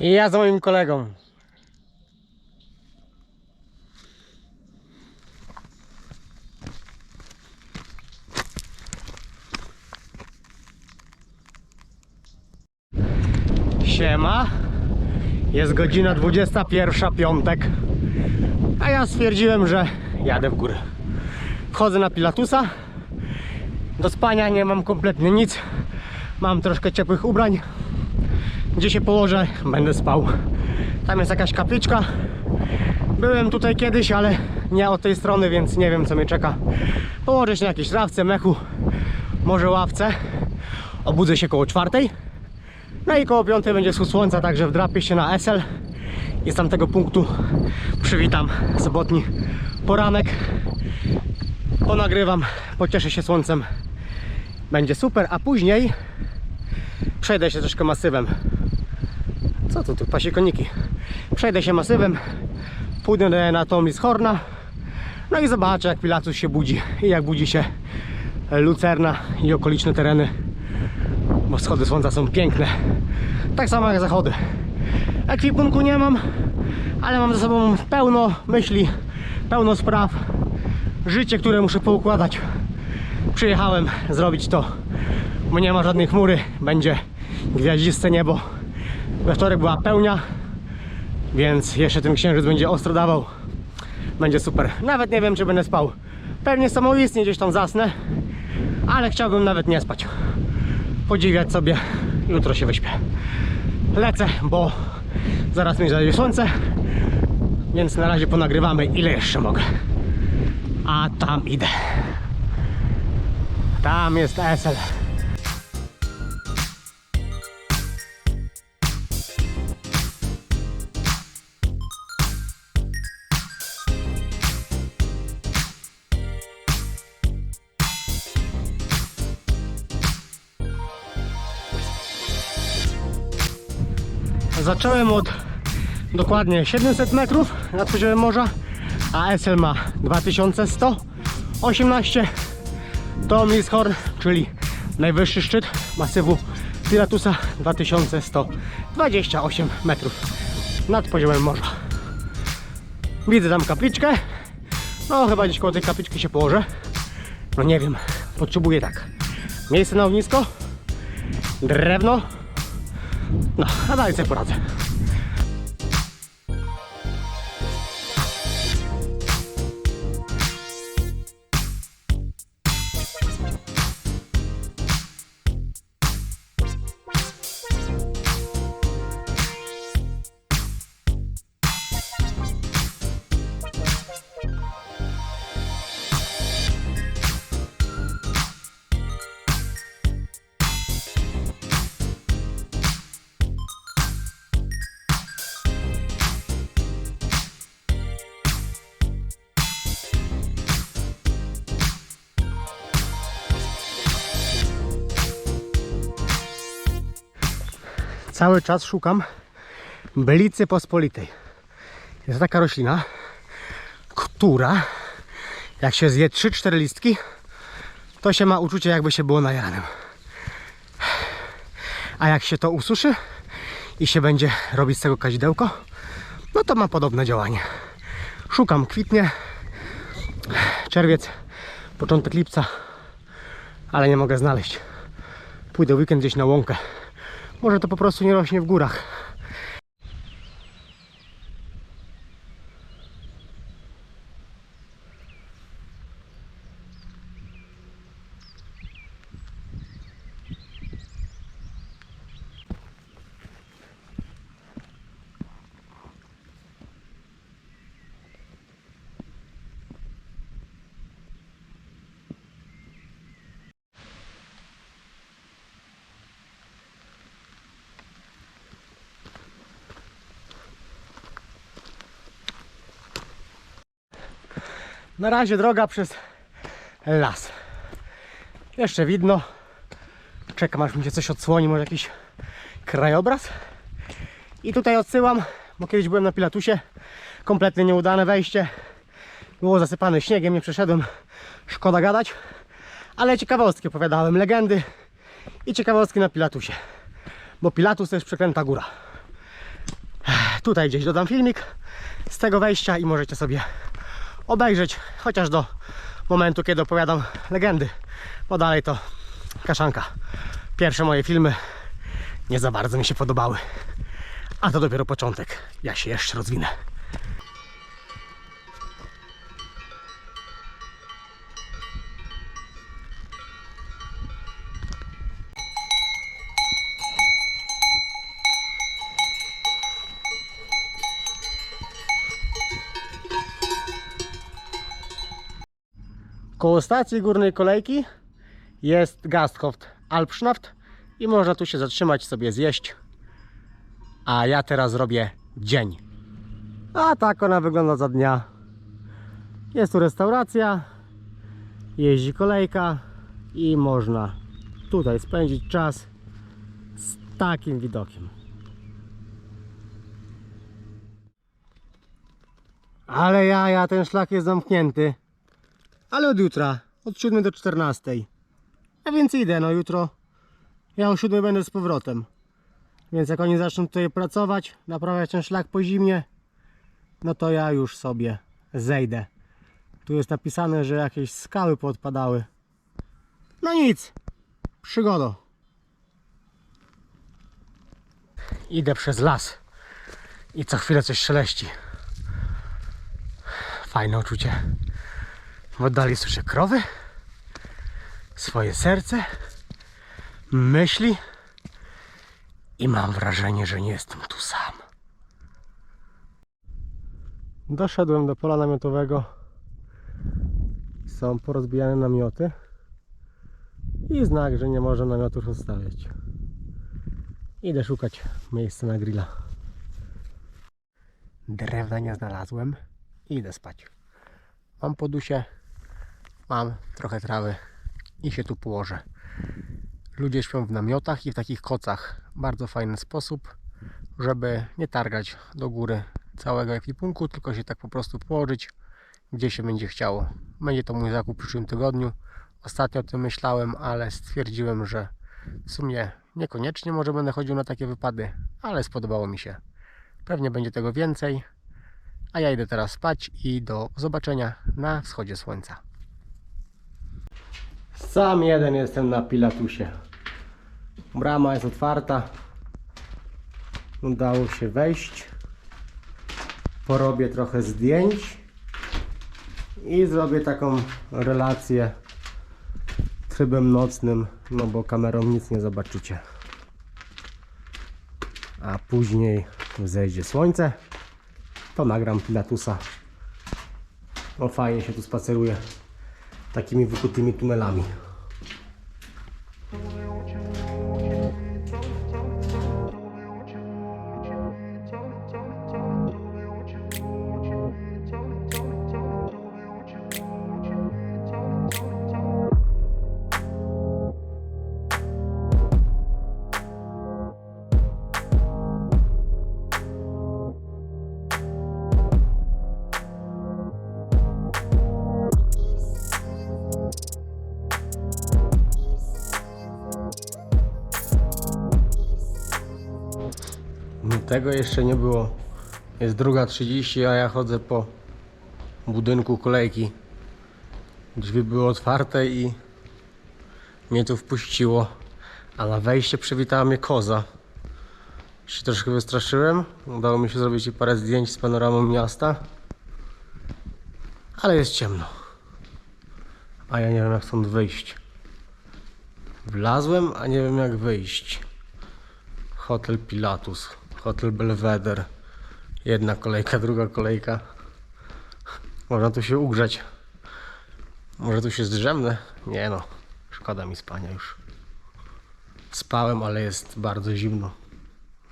I ja z moim kolegą. Siema. Jest godzina 21, piątek. A ja stwierdziłem, że jadę w górę. Wchodzę na Pilatusa. Do spania nie mam kompletnie nic. Mam troszkę ciepłych ubrań. Gdzie się położę, będę spał. Tam jest jakaś kapliczka. Byłem tutaj kiedyś, ale nie od tej strony, więc nie wiem co mnie czeka. Położę się na jakiejś trawce, mechu, może ławce. Obudzę się koło czwartej. No i koło piątej będzie wschód słońca, także wdrapię się na SL i z tamtego punktu przywitam sobotni poranek. Ponagrywam, pocieszę się słońcem. Będzie super, a później przejdę się troszkę masywem. Co tu, tu pasikoniki? Przejdę się masywem, pójdę anatomii z Horna, no i zobaczę jak Pilatus się budzi i jak budzi się Lucerna i okoliczne tereny, bo wschody słońca są piękne. Tak samo jak zachody. Ekwipunku nie mam, ale mam ze sobą pełno myśli, pełno spraw, życie, które muszę poukładać. Przyjechałem zrobić to, bo nie ma żadnej chmury, będzie gwiaździste niebo. We wtorek była pełnia, więc jeszcze ten księżyc będzie ostro dawał. Będzie super. Nawet nie wiem, czy będę spał. Pewnie samoistnie gdzieś tam zasnę, ale chciałbym nawet nie spać. Podziwiać sobie, jutro się wyśpię. Lecę, bo zaraz mi zajdzie słońce, więc na razie ponagrywamy ile jeszcze mogę. A tam idę. Tam jest ESL. Zacząłem od dokładnie 700 metrów nad poziomem morza, a SL ma 2118 to Milshorn, czyli najwyższy szczyt masywu Pilatusa 2128 metrów nad poziomem morza. Widzę tam kapliczkę. No chyba gdzieś koło tej kapliczki się położę. No nie wiem, potrzebuję tak. Miejsce na ognisko, drewno, no, a dalej sobie poradzę. Cały czas szukam blicy pospolitej. Jest taka roślina, która jak się zje 3-4 listki, to się ma uczucie jakby się było najaranym. A jak się to ususzy i się będzie robić z tego kadzidełko, no to ma podobne działanie. Szukam kwitnie, czerwiec, początek lipca, ale nie mogę znaleźć. Pójdę weekend gdzieś na łąkę. Może to po prostu nie rośnie w górach. Na razie droga przez las. Jeszcze widno. Czekam aż mi się coś odsłoni, może jakiś krajobraz. I tutaj odsyłam, bo kiedyś byłem na Pilatusie. Kompletnie nieudane wejście. Było zasypane śniegiem, nie przeszedłem. Szkoda gadać. Ale ciekawostki opowiadałem, legendy i ciekawostki na Pilatusie. Bo Pilatus to jest przeklęta góra. tutaj gdzieś dodam filmik z tego wejścia i możecie sobie obejrzeć chociaż do momentu, kiedy opowiadam legendy, bo dalej to kaszanka. Pierwsze moje filmy nie za bardzo mi się podobały, a to dopiero początek. Ja się jeszcze rozwinę. Koło stacji górnej kolejki jest Gasthoft Alpschnaft i można tu się zatrzymać, sobie zjeść. A ja teraz robię dzień. A tak ona wygląda za dnia. Jest tu restauracja, jeździ kolejka i można tutaj spędzić czas z takim widokiem. Ale ja, ja, ten szlak jest zamknięty. Ale od jutra, od 7 do 14. A więc idę, no jutro ja o 7 będę z powrotem. Więc jak oni zaczną tutaj pracować, naprawiać ten szlak po zimie, no to ja już sobie zejdę. Tu jest napisane, że jakieś skały podpadały. No nic, przygoda. Idę przez las i co chwilę coś szeleści. Fajne uczucie. W oddali słyszę krowy, swoje serce, myśli i mam wrażenie, że nie jestem tu sam. Doszedłem do pola namiotowego. Są porozbijane namioty i znak, że nie można namiotów zostawiać. Idę szukać miejsca na grilla. Drewna nie znalazłem. Idę spać. Mam podusie, mam trochę trawy i się tu położę. Ludzie śpią w namiotach i w takich kocach. Bardzo fajny sposób, żeby nie targać do góry całego ekwipunku, tylko się tak po prostu położyć, gdzie się będzie chciało. Będzie to mój zakup w przyszłym tygodniu. Ostatnio o tym myślałem, ale stwierdziłem, że w sumie niekoniecznie może będę chodził na takie wypady, ale spodobało mi się. Pewnie będzie tego więcej. A ja idę teraz spać i do zobaczenia na wschodzie słońca. Sam jeden jestem na Pilatusie. Brama jest otwarta. Udało się wejść. Porobię trochę zdjęć i zrobię taką relację trybem nocnym, no bo kamerą nic nie zobaczycie. A później zejdzie słońce to nagram Pilatusa. No fajnie się tu spaceruje takimi wykutymi tunelami. Tego jeszcze nie było. Jest druga 30, a ja chodzę po budynku kolejki. Drzwi były otwarte i mnie tu wpuściło. A na wejście przywitała mnie koza. Się troszkę wystraszyłem. Udało mi się zrobić parę zdjęć z panoramą miasta. Ale jest ciemno. A ja nie wiem jak stąd wyjść. Wlazłem, a nie wiem jak wyjść. Hotel Pilatus, Hotel Belvedere. Jedna kolejka, druga kolejka. Można tu się ugrzeć. Może tu się zdrzemnę? Nie no, szkoda mi spania już. Spałem, ale jest bardzo zimno.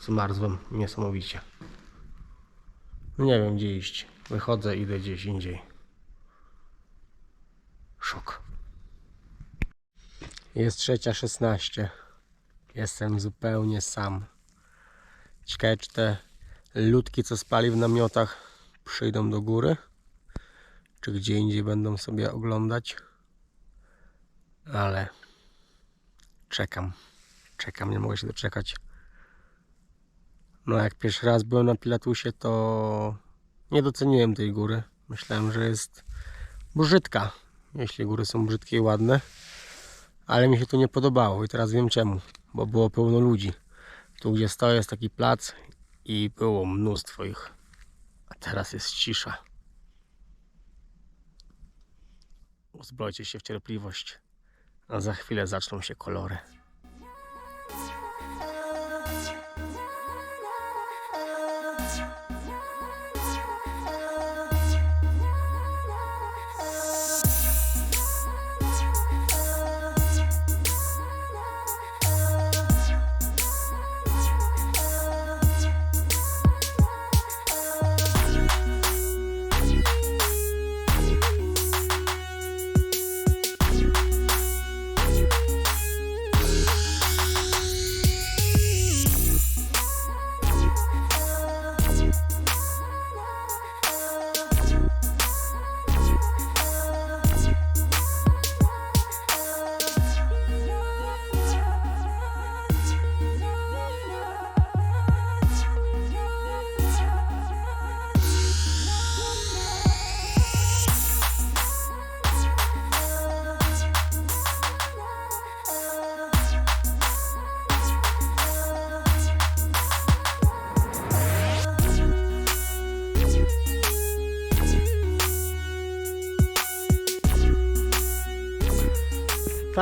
Zmarzłem niesamowicie. Nie wiem gdzie iść. Wychodzę, idę gdzieś indziej. Szok. Jest trzecia 16. Jestem zupełnie sam. Ciekawe, czy te ludki, co spali w namiotach, przyjdą do góry, czy gdzie indziej będą sobie oglądać. Ale czekam, czekam, nie mogę się doczekać. No jak pierwszy raz byłem na Pilatusie, to nie doceniłem tej góry. Myślałem, że jest brzydka, jeśli góry są brzydkie i ładne. Ale mi się tu nie podobało i teraz wiem czemu. Bo było pełno ludzi. Tu gdzie stoję jest taki plac i było mnóstwo ich. A teraz jest cisza. Uzbrojcie się w cierpliwość. A za chwilę zaczną się kolory.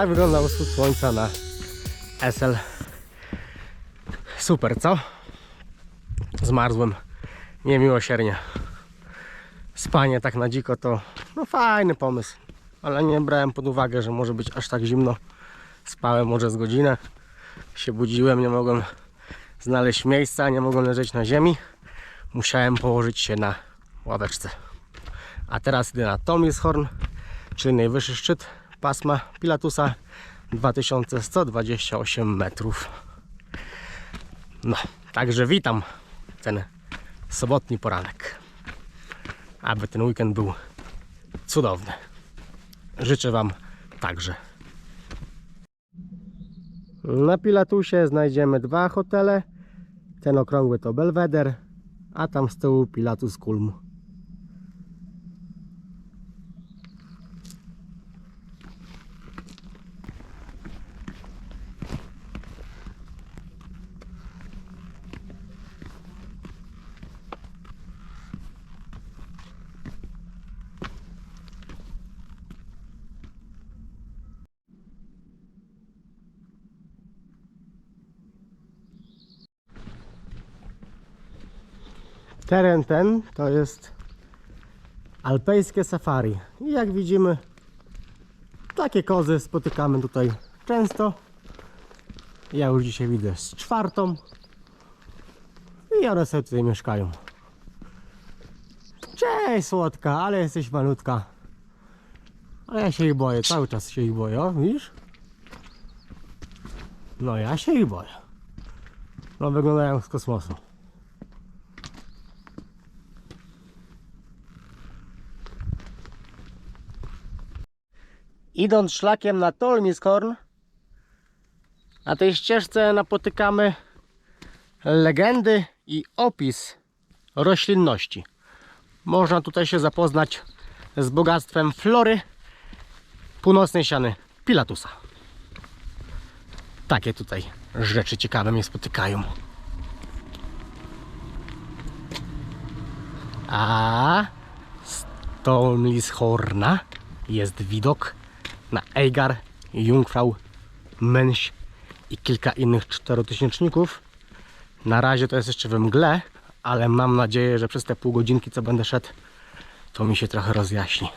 Tak wyglądał wschód słońca na SL. Super, co? Zmarzłem niemiłosiernie. Spanie tak na dziko to no fajny pomysł, ale nie brałem pod uwagę, że może być aż tak zimno. Spałem może z godzinę, się budziłem, nie mogłem znaleźć miejsca, nie mogłem leżeć na ziemi. Musiałem położyć się na ławeczce. A teraz idę na Tomishorn, czyli najwyższy szczyt pasma Pilatusa 2128 metrów. No, także witam ten sobotni poranek. Aby ten weekend był cudowny. Życzę Wam także. Na Pilatusie znajdziemy dwa hotele. Ten okrągły to Belweder, a tam z tyłu Pilatus Kulm. Teren ten to jest alpejskie safari. I jak widzimy, takie kozy spotykamy tutaj często. Ja już dzisiaj widzę z czwartą. I one sobie tutaj mieszkają. Cześć słodka, ale jesteś malutka. Ale ja się ich boję, cały czas się ich boję, o, widzisz? No ja się ich boję. No wyglądają z kosmosu. Idąc szlakiem na Tolmiskorn, na tej ścieżce napotykamy legendy i opis roślinności. Można tutaj się zapoznać z bogactwem flory północnej ściany Pilatusa. Takie tutaj rzeczy ciekawe mnie spotykają. A z Tolmishorna jest widok na Eigar, Jungfrau, Mönch i kilka innych czterotysięczników. Na razie to jest jeszcze we mgle, ale mam nadzieję, że przez te pół godzinki, co będę szedł, to mi się trochę rozjaśni.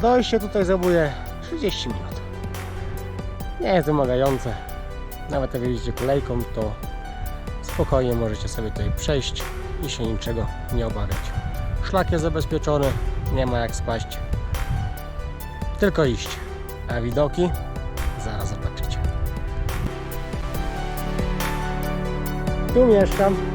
Dojście tutaj zajmuje 30 minut. Nie jest wymagające. Nawet jak jeździcie kolejką, to spokojnie możecie sobie tutaj przejść i się niczego nie obawiać. Szlak jest zabezpieczony, nie ma jak spaść. Tylko iść. A widoki zaraz zobaczycie. Tu mieszkam.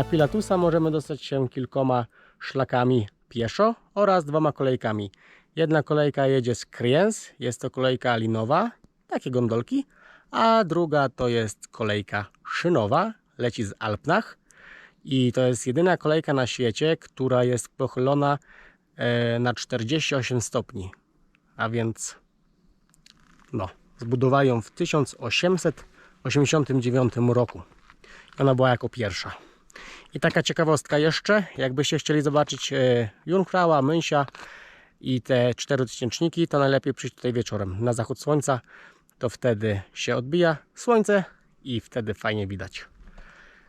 Na Pilatusa możemy dostać się kilkoma szlakami pieszo oraz dwoma kolejkami. Jedna kolejka jedzie z Kriens, jest to kolejka linowa, takie gondolki, a druga to jest kolejka szynowa, leci z Alpnach i to jest jedyna kolejka na świecie, która jest pochylona e, na 48 stopni. A więc no, zbudowali ją w 1889 roku. Ona była jako pierwsza. I taka ciekawostka jeszcze, jakbyście chcieli zobaczyć e, Jungfraua, Mynsia i te cztery tysięczniki, to najlepiej przyjść tutaj wieczorem na zachód słońca, to wtedy się odbija słońce i wtedy fajnie widać.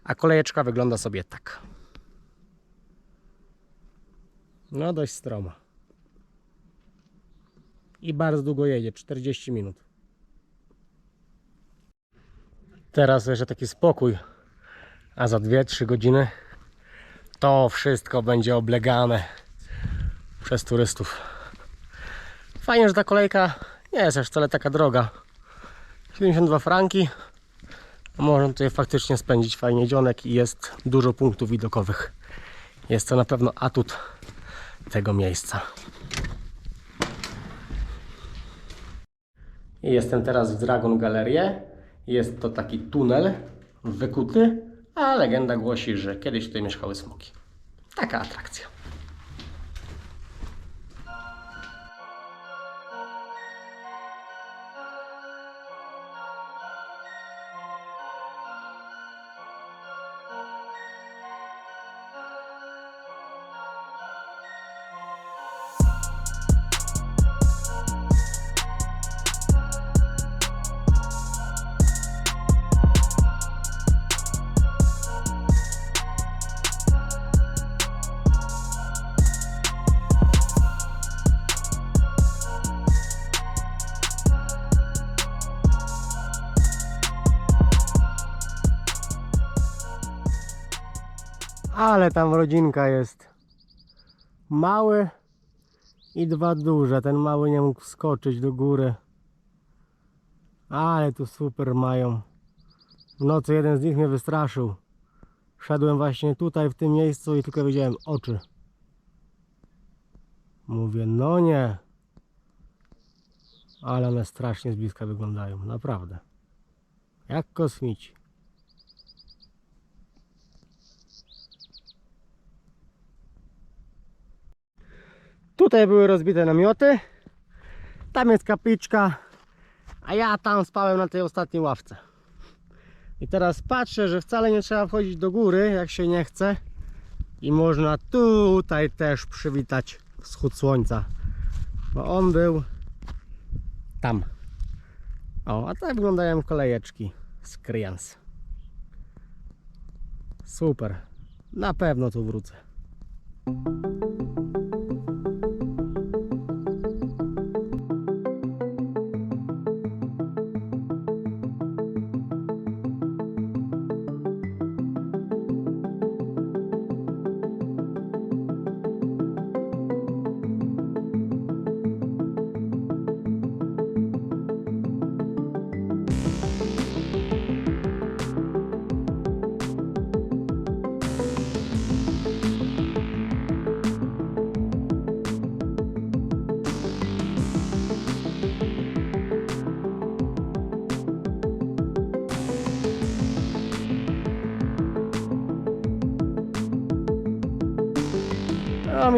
A kolejeczka wygląda sobie tak. No dość stroma. I bardzo długo jedzie, 40 minut. Teraz jeszcze taki spokój a za 2-3 godziny to wszystko będzie oblegane przez turystów. Fajnie, że ta kolejka nie jest aż wcale taka droga. 72 franki. Można tutaj faktycznie spędzić fajnie dzionek i jest dużo punktów widokowych. Jest to na pewno atut tego miejsca. Jestem teraz w Dragon Galerie. Jest to taki tunel wykuty, a legenda głosi, że kiedyś tutaj mieszkały smoki. Taka atrakcja. Ale tam rodzinka jest. Mały i dwa duże. Ten mały nie mógł skoczyć do góry. Ale tu super mają. W nocy jeden z nich mnie wystraszył. Szedłem właśnie tutaj w tym miejscu i tylko widziałem oczy. Mówię, no nie. Ale one strasznie z bliska wyglądają, naprawdę. Jak kosmici. Tutaj były rozbite namioty. Tam jest kapliczka. A ja tam spałem na tej ostatniej ławce. I teraz patrzę, że wcale nie trzeba wchodzić do góry, jak się nie chce. I można tutaj też przywitać wschód słońca. Bo on był tam. O, a tak wyglądają kolejeczki z Krians. Super. Na pewno tu wrócę.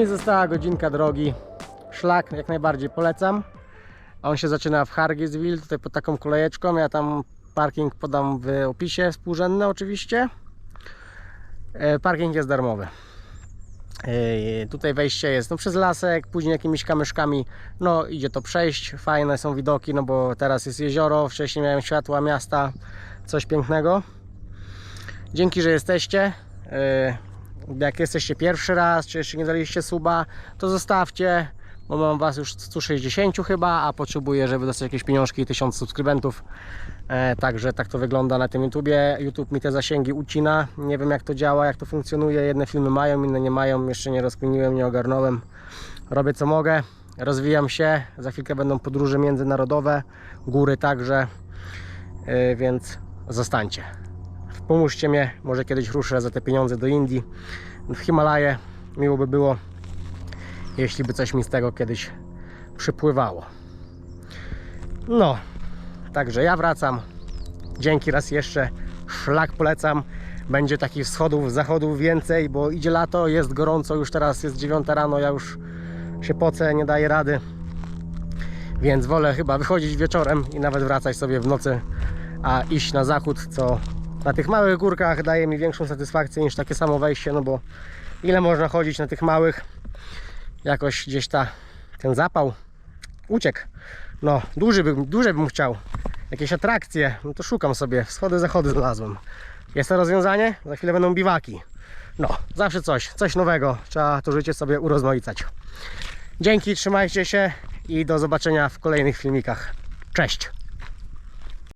Mi została godzinka drogi. Szlak jak najbardziej polecam. On się zaczyna w Hargisville, tutaj pod taką kolejeczką. Ja tam parking podam w opisie, współrzędny oczywiście. E, Parking jest darmowy. E, Tutaj wejście jest no, przez lasek, później jakimiś kamyszkami. No idzie to przejść, fajne są widoki, no bo teraz jest jezioro, wcześniej miałem światła miasta, coś pięknego. Dzięki, że jesteście. Jak jesteście pierwszy raz, czy jeszcze nie daliście suba, to zostawcie, bo mam Was już 160 chyba, a potrzebuję, żeby dostać jakieś pieniążki i 1000 subskrybentów. E, także tak to wygląda na tym YouTubie. YouTube mi te zasięgi ucina. Nie wiem jak to działa, jak to funkcjonuje. Jedne filmy mają, inne nie mają. Jeszcze nie rozkminiłem, nie ogarnąłem. Robię co mogę. Rozwijam się. Za chwilkę będą podróże międzynarodowe, góry także. E, więc zostańcie. Pomóżcie mnie. Może kiedyś ruszę za te pieniądze do Indii, w Himalaje. Miło by było, jeśli by coś mi z tego kiedyś przypływało. No, Także ja wracam. Dzięki raz jeszcze. Szlak polecam. Będzie takich wschodów, zachodów więcej, bo idzie lato, jest gorąco, już teraz jest 9 rano, ja już się pocę, nie daję rady. Więc wolę chyba wychodzić wieczorem i nawet wracać sobie w nocy, a iść na zachód, co na tych małych górkach daje mi większą satysfakcję niż takie samo wejście, no bo ile można chodzić na tych małych, jakoś gdzieś ta, ten zapał uciekł. No, duży bym, duże bym chciał. Jakieś atrakcje, no to szukam sobie. Wschody, zachody znalazłem. Jest to rozwiązanie? Za chwilę będą biwaki. No, zawsze coś, coś nowego. Trzeba to życie sobie urozmaicać. Dzięki, trzymajcie się i do zobaczenia w kolejnych filmikach. Cześć!